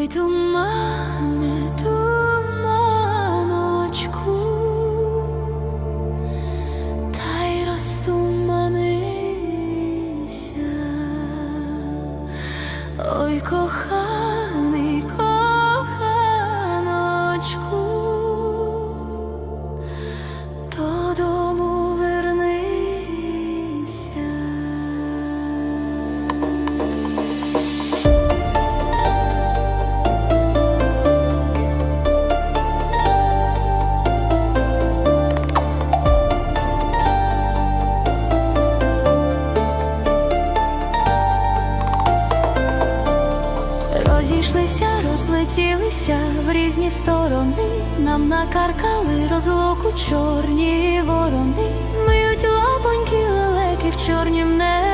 Ой, тумане, туманочку, та й розтуманися, ой, кохай. розійшлися, розлетілися в різні сторони, нам накаркали розлуку чорні ворони, миють лапоньки лелеки в чорнім небі.